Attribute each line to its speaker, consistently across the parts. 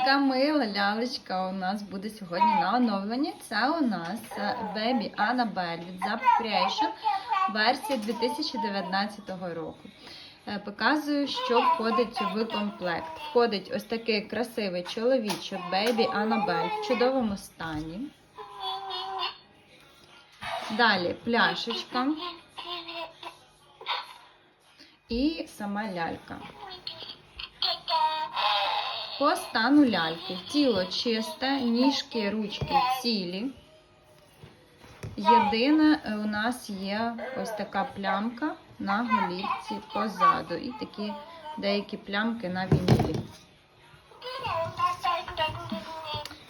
Speaker 1: яка мила лялечка у нас буде сьогодні на оновленні. Це у нас Baby Annabelle від Zapfration, версія 2019 року. Е, Показую, що входить в комплект. Входить ось такий красивий чоловічок Baby Annabelle в чудовому стані. Далі пляшечка і сама лялька. По стану ляльки. Тіло чисте, ніжки, ручки цілі. Єдине, е, у нас є ось така плямка на голівці позаду. І такі деякі плямки на вім'ї.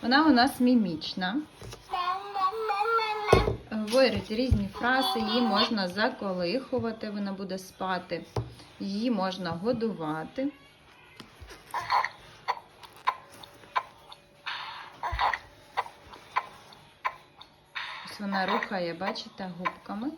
Speaker 1: Вона у нас мімічна. Говорить різні фрази, її можна заколихувати, вона буде спати, її можна годувати. Вона рухає, бачите, губками.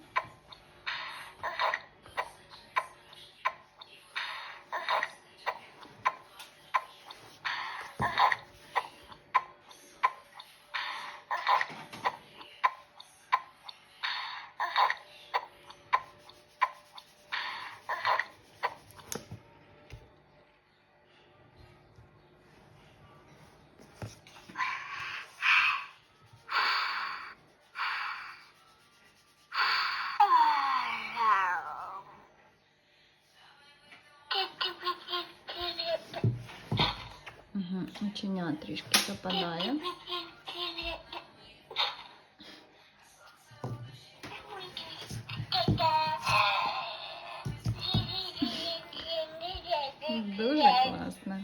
Speaker 1: Мочення трішки западає. Дуже класно.